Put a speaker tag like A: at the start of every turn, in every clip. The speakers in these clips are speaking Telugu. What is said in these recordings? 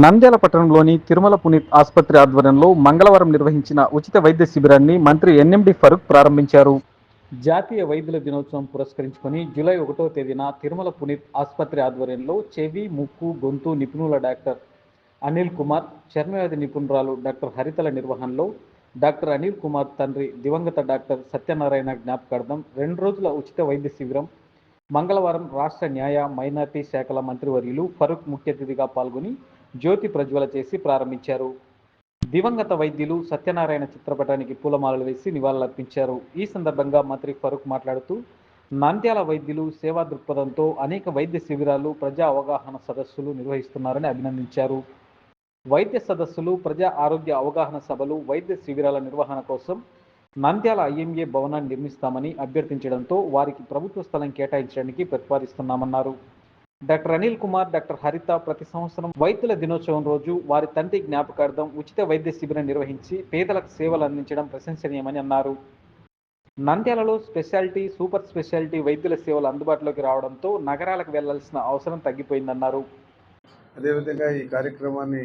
A: నంద్యాల పట్టణంలోని తిరుమల పునీత్ ఆసుపత్రి ఆధ్వర్యంలో మంగళవారం నిర్వహించిన ఉచిత వైద్య శిబిరాన్ని మంత్రి ఎన్ఎండి ఫరూక్ ప్రారంభించారు. జాతీయ వైద్యుల దినోత్సవం పురస్కరించుకొని జూలై ఒకటో తేదీన తిరుమల పునీత్ ఆసుపత్రి ఆధ్వర్యంలో చెవి ముక్కు గొంతు నిపుణుల డాక్టర్ అనిల్ కుమార్ చర్మవ్యాధి నిపుణురాలు డాక్టర్ హరితల నిర్వహణలో డాక్టర్ అనిల్ కుమార్ తండ్రి దివంగత డాక్టర్ సత్యనారాయణ జ్ఞాపకార్థం రెండు రోజుల ఉచిత వైద్య శిబిరం మంగళవారం రాష్ట్ర న్యాయ మైనార్టీ శాఖల మంత్రివర్యులు ఫరూక్ ముఖ్య అతిథిగా పాల్గొని జ్యోతి ప్రజ్వల చేసి ప్రారంభించారు. దివంగత వైద్యులు సత్యనారాయణ చిత్రపటానికి పూలమాలలు వేసి నివాళులర్పించారు. ఈ సందర్భంగా మంత్రి ఫరూక్ మాట్లాడుతూ నంద్యాల వైద్యులు సేవా దృక్పథంతో అనేక వైద్య శిబిరాలు ప్రజా అవగాహన సదస్సులు నిర్వహిస్తున్నారని అభినందించారు. వైద్య సదస్సులు ప్రజా ఆరోగ్య అవగాహన సభలు వైద్య శిబిరాల నిర్వహణ కోసం నంద్యాల ఐఎంఏ భవనాన్ని నిర్మిస్తామని అభ్యర్థించడంతో వారికి ప్రభుత్వ స్థలం కేటాయించడానికి ప్రతిపాదిస్తున్నామన్నారు. డాక్టర్ అనిల్ కుమార్ డాక్టర్ హరిత ప్రతి సంవత్సరం వైద్యుల దినోత్సవం రోజు వారి తండ్రి జ్ఞాపకార్థం ఉచిత వైద్య శిబిరం నిర్వహించి పేదలకు సేవలు అందించడం ప్రశంసనీయమని అన్నారు. నంద్యాలలో స్పెషాలిటీ సూపర్ స్పెషాలిటీ వైద్యుల సేవలు అందుబాటులోకి రావడంతో నగరాలకు వెళ్ళాల్సిన అవసరం తగ్గిపోయిందన్నారు.
B: అదేవిధంగా ఈ కార్యక్రమాన్ని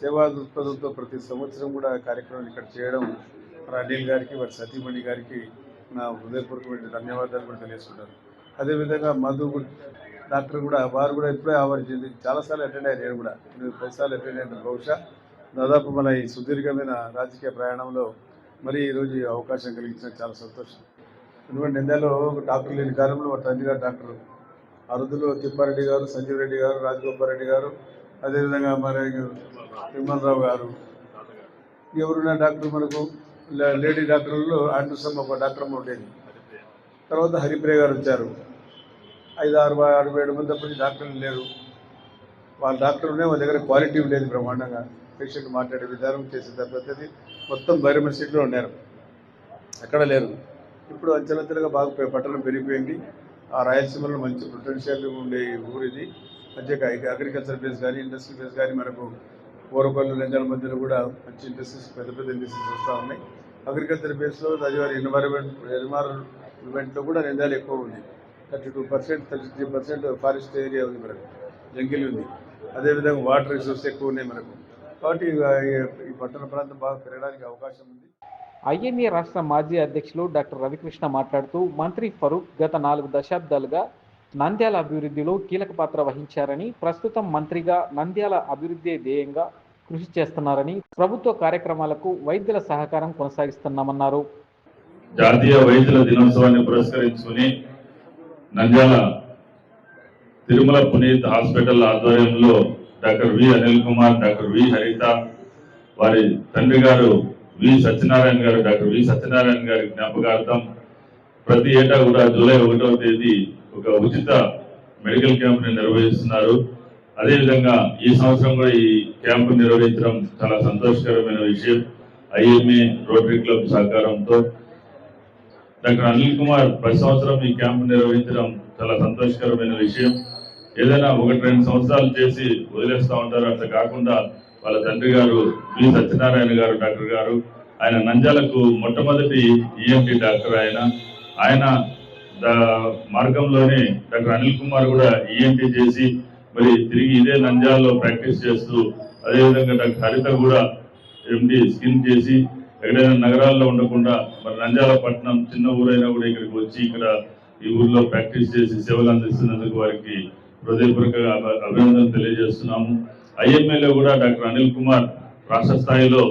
B: సేవా దృక్పథంతో ప్రతి సంవత్సరం కూడా కార్యక్రమం కార్యక్రమాన్ని ఇక్కడ చేయడం మరి అనిల్ గారికి వారి సతీమణి గారికి నా హృదయపూర్వకమైన ధన్యవాదాలు కూడా తెలియజేస్తున్నాను అదేవిధంగా మధు డాక్టర్ కూడా వారు కూడా ఇప్పుడే ఆవరించింది చాలాసార్లు అటెండ్ అయ్యారు నేను కూడా. నేను పదిసార్లు అటెండ్ అయిన బహుశా దాదాపు మన ఈ సుదీర్ఘమైన రాజకీయ ప్రయాణంలో మరి ఈరోజు అవకాశం కలిగించిన చాలా సంతోషం. ఎందుకంటే నిందాలో డాక్టర్ లేని కాలంలో మా తండ్రి గారు డాక్టర్ అరుదులు తిప్పారెడ్డి గారు సంజీవ్ రెడ్డి గారు రాజగోపాల్ రెడ్డి గారు అదేవిధంగా మరి తిమ్మలరావు గారు. ఎవరున్న డాక్టర్ మనకు లేడీ డాక్టర్లలో ఆండ్రసమ్మ ఒక డాక్టర్ అమ్మ ఉండేది. తర్వాత హరిప్రియ గారు వచ్చారు. ఐదు ఆరు అరవై ఏడు మంది అప్పటికి డాక్టర్లు లేరు. వాళ్ళ డాక్టర్ ఉండే వాళ్ళ దగ్గర క్వాలిటీ ఉండేది బ్రహ్మాండంగా. పేషెంట్ మాట్లాడే విధానం చేసే పద్ధతి మొత్తం బైరమల్ సీట్లో ఉన్నారు. ఎక్కడ లేరు. ఇప్పుడు అంచెలంచెలుగా బాగా పట్టణం పెరిగిపోయింది. ఆ రాయలసీమలో మంచి పొటెన్షియల్ ఉండే ఊరు ఇది మధ్యగా అగ్రికల్చర్ బేస్ కానీ ఇండస్ట్రీ బేస్ కానీ మనకు పూర్వకొల్లు లింగాల మధ్యలో కూడా మంచి ఇండస్ట్రీస్ పెద్ద పెద్ద ఇండస్ట్రీస్ వస్తూ ఉన్నాయి. అగ్రికల్చర్ బేస్లో తదివారి ఎన్వైరన్మెంట్ ఎన్వైరన్మెంట్లో కూడా నిందాలు ఎక్కువ ఉంది thirty two percent thirty three percent forest area ఉంది మనకు జంగిల్ ఉంది. అదేవిధంగా వాటర్ రిసోర్స్ ఎక్కువ ఉన్నాయి మనకు. కాబట్టి ఈ- పట్టణ ప్రాంతం బాగా పెరగడానికి అవకాశం ఉంది.
A: ఐఎంఏ రాష్ట్ర మాజీ అధ్యక్షులు డాక్టర్ రవికృష్ణ మాట్లాడుతూ మంత్రి ఫరూక్ గత నాలుగు దశాబ్దాలుగా నంద్యాల అభివృద్ధిలో కీలక పాత్ర వహించారని ప్రస్తుతం మంత్రిగా నంద్యాల అభివృద్ధి ధ్యేయంగా కృషి చేస్తున్నారని ప్రభుత్వ కార్యక్రమాలకు వైద్యుల సహకారం కొనసాగిస్తున్నామన్నారు.
C: జాతీయ వైద్యుల దినోత్సవాన్ని పురస్కరించుకుని నంద్యాల తిరుమల పునీత్ హాస్పిటల్ ఆధ్వర్యంలో doctor V Anil Kumar doctor V Haritha వారి తండ్రి గారు వి సత్యనారాయణ గారు డాక్టర్ వి సత్యనారాయణ గారి జ్ఞాపకార్థం ప్రతి ఏటా కూడా జూలై ఒకటవ తేదీ ఒక ఉచిత మెడికల్ క్యాంప్ని నిర్వహిస్తున్నారు. అదేవిధంగా ఈ సంవత్సరం కూడా ఈ క్యాంపు నిర్వహించడం చాలా సంతోషకరమైన విషయం. ఐఎంఏ రోటరీ క్లబ్ సహకారంతో డాక్టర్ అనిల్ కుమార్ ప్రతి సంవత్సరం ఈ క్యాంపు నిర్వహించడం చాలా సంతోషకరమైన విషయం. ఏదైనా ఒకటి రెండు సంవత్సరాలు చేసి వదిలేస్తూ ఉంటారు. అట్లా కాకుండా వాళ్ళ తండ్రి గారు వి సత్యనారాయణ గారు డాక్టర్ గారు ఆయన నంజాలకు మొట్టమొదటి ఈఎంటి డాక్టర్ ఆయన. ఆయన మార్గంలోనే డాక్టర్ అనిల్ కుమార్ కూడా ఈఎంటి చేసి మరి తిరిగి ఇదే నంజాల్లో ప్రాక్టీస్ చేస్తూ అదేవిధంగా డాక్టర్ హరిత కూడా ఎండి స్కిన్ చేసి ఎక్కడైనా నగరాల్లో ఉండకుండా మరి నంద్యాల పట్టణం చిన్న ఊరైనా కూడా ఇక్కడికి వచ్చి ఇక్కడ ఈ ఊర్లో ప్రాక్టీస్ చేసి సేవలు అందిస్తున్నందుకు వారికి హృదయపూర్వక అభినందనలు తెలియజేస్తున్నాము. ఐఎంఏలో కూడా డాక్టర్ అనిల్ కుమార్ రాష్ట్ర స్థాయిలో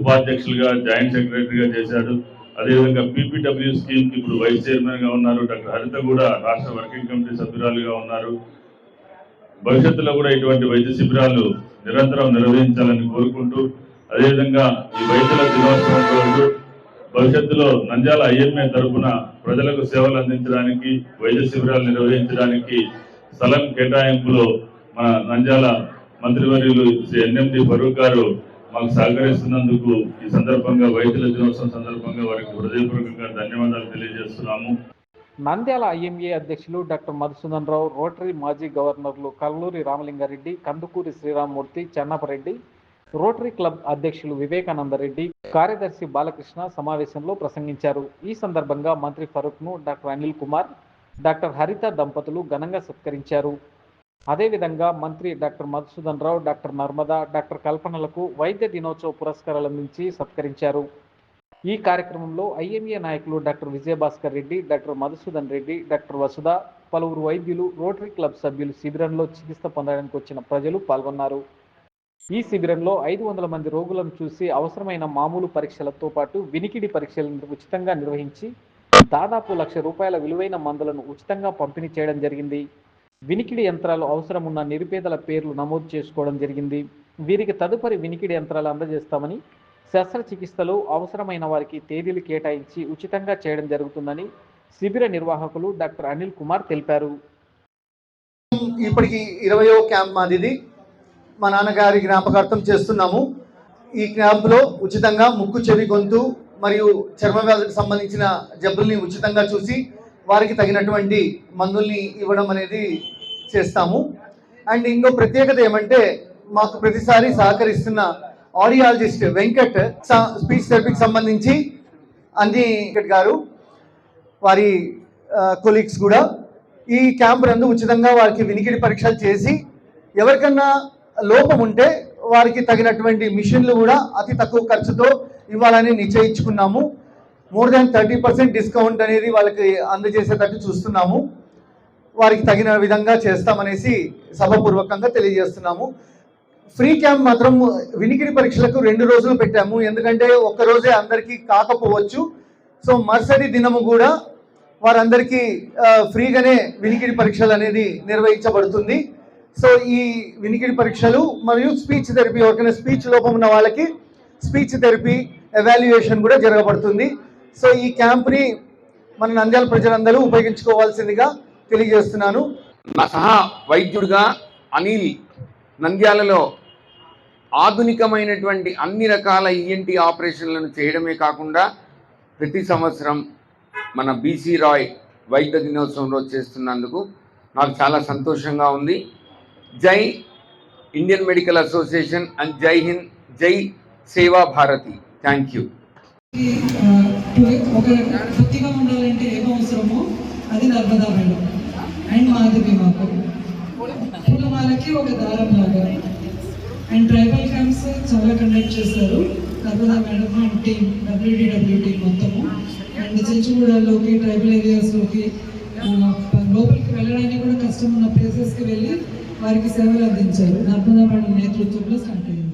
C: ఉపాధ్యక్షులుగా జాయింట్ సెక్రటరీగా చేశాడు. అదేవిధంగా పీపీడబ్ల్యూ స్కీమ్ ఇప్పుడు వైస్ చైర్మన్గా ఉన్నారు. డాక్టర్ హరిత కూడా రాష్ట్ర వర్కింగ్ కమిటీ సభ్యురాలుగా ఉన్నారు. భవిష్యత్తులో కూడా ఇటువంటి వైద్య శిబిరాలు నిరంతరం నిర్వహించాలని కోరుకుంటూ అదేవిధంగా ఈ వైద్యుల దినోత్సవం రోజు భవిష్యత్తులో నంద్యాల ఐఎంఏ తరఫున ప్రజలకు సేవలు అందించడానికి వైద్య శిబిరాలు నిర్వహించడానికి స్థలం కేటాయింపులో మన నంద్యాల మంత్రివర్యులు శ్రీ ఎన్ఎండి ఫరూక్ గారు మాకు సహకరిస్తున్నందుకు ఈ సందర్భంగా వైద్యుల దినోత్సవం సందర్భంగా వారికి హృదయపూర్వకంగా ధన్యవాదాలు తెలియజేస్తున్నాము.
A: నంద్యాల ఐఎంఏ అధ్యక్షులు డాక్టర్ మధుసూదన్ రావు రోటరీ మాజీ గవర్నర్లు కల్లూరి రామలింగారెడ్డి కందుకూరి శ్రీరామ్మూర్తి చెన్నపరెడ్డి రోటరీ క్లబ్ అధ్యక్షులు వివేకానందరెడ్డి కార్యదర్శి బాలకృష్ణ సమావేశంలో ప్రసంగించారు. ఈ సందర్భంగా మంత్రి ఫరూక్ను డాక్టర్ అనిల్ కుమార్ డాక్టర్ హరిత దంపతులు ఘనంగా సత్కరించారు. అదేవిధంగా మంత్రి doctor Madhusudan Rao doctor Narmada doctor కల్పనలకు వైద్య దినోత్సవ పురస్కారాలు అందించి సత్కరించారు. ఈ కార్యక్రమంలో ఐఎంఏ నాయకులు doctor Vijayabhaskar Reddy doctor Madhusudan Reddy doctor Vasudha పలువురు వైద్యులు రోటరీ క్లబ్ సభ్యులు శిబిరంలో చికిత్స పొందడానికి వచ్చిన ప్రజలు పాల్గొన్నారు. ఈ శిబిరంలో ఐదు వందల మంది రోగులను చూసి అవసరమైన మామూలు పరీక్షలతో పాటు వినికిడి పరీక్షలను ఉచితంగా నిర్వహించి దాదాపు లక్ష రూపాయల విలువైన మందులను ఉచితంగా పంపిణీ చేయడం జరిగింది. వినికిడి యంత్రాలు అవసరం ఉన్న నిరుపేదల పేర్లు నమోదు చేసుకోవడం జరిగింది. వీరికి తదుపరి వినికిడి యంత్రాలు అందజేస్తామని శస్త్రచికిత్సలు అవసరమైన వారికి తేదీలు కేటాయించి ఉచితంగా చేయడం జరుగుతుందని శిబిర నిర్వాహకులు డాక్టర్ అనిల్ కుమార్ తెలిపారు.
D: ఇప్పటికి ఇరవయో క్యాంప్ మాది మా నాన్నగారి జ్ఞాపకార్థం చేస్తున్నాము. ఈ క్యాంపులో ఉచితంగా ముక్కు చెవి గొంతు మరియు చర్మ వ్యాధులకు సంబంధించిన జబ్బుల్ని ఉచితంగా చూసి వారికి తగినటువంటి మందుల్ని ఇవ్వడం అనేది చేస్తాము. అండ్ ఇంకో ప్రత్యేకత ఏమంటే మాకు ప్రతిసారి సహకరిస్తున్న ఆడియాలజిస్ట్ వెంకట్ స్పీచ్ థెరపీకి సంబంధించి అన్ని వెంకట్ గారు వారి కొలీగ్స్ కూడా ఈ క్యాంప్ రందు ఉచితంగా వారికి వినికిడి పరీక్షలు చేసి ఎవరికన్నా లోపం ఉంటే వారికి తగినటువంటి మిషన్లు కూడా అతి తక్కువ ఖర్చుతో ఇవ్వాలని నిశ్చయించుకున్నాము. More than thirty percent discount అనేది వాళ్ళకి అందజేసేటట్టు చూస్తున్నాము. వారికి తగిన విధంగా చేస్తామనేసి సభపూర్వకంగా తెలియజేస్తున్నాము. ఫ్రీ క్యాంప్ మాత్రం వినికిడి పరీక్షలకు రెండు రోజులు పెట్టాము. ఎందుకంటే ఒక్క రోజే అందరికీ కాకపోవచ్చు. సో మరుసటి దినము కూడా వారందరికీ ఫ్రీగానే వినికిడి పరీక్షలు అనేది నిర్వహించబడుతుంది. సో ఈ వినికిడి పరీక్షలు మరియు స్పీచ్ థెరపీ ఎవరికైనా స్పీచ్ లోపం ఉన్న వాళ్ళకి స్పీచ్ థెరపీ ఎవాల్యుయేషన్ కూడా జరగబడుతుంది. సో ఈ క్యాంప్ని మన నంద్యాల ప్రజలందరూ ఉపయోగించుకోవాల్సిందిగా తెలియజేస్తున్నాను.
E: నా సహా వైద్యుడిగా అనిల్ నంద్యాలలో ఆధునికమైనటువంటి అన్ని రకాల ఈఎన్టీ ఆపరేషన్లను చేయడమే కాకుండా ప్రతి సంవత్సరం మన బీసీ రాయ్ వైద్య దినోత్సవం రోజు చేస్తున్నందుకు నాకు చాలా సంతోషంగా ఉంది. జై ఇండియన్ మెడికల్ అసోసియేషన్ అండ్ జై హింద్ జై సేవా భారతి. థ్యాంక్ యూ
F: ఒక వృత్తిగా ఉండాలంటే ఏం అవసరమో అది నర్మదా మేడం అండ్ మాధవి మాకు పూలమాలకి ఒక దారం లాగా. అండ్ ట్రైబల్ క్యాంప్స్ చాలా కండక్ట్ చేస్తారు Narmada madam and team WDW team మొత్తము అండ్ చెంచుగూడలోకి ట్రైబల్ ఏరియాస్లోకి లోపలికి వెళ్ళడానికి కూడా కష్టం ఉన్న ప్లేసెస్కి వెళ్ళి వారికి సేవలు అందించారు. నర్మదా మేడం నేతృత్వంలో స్టార్ట్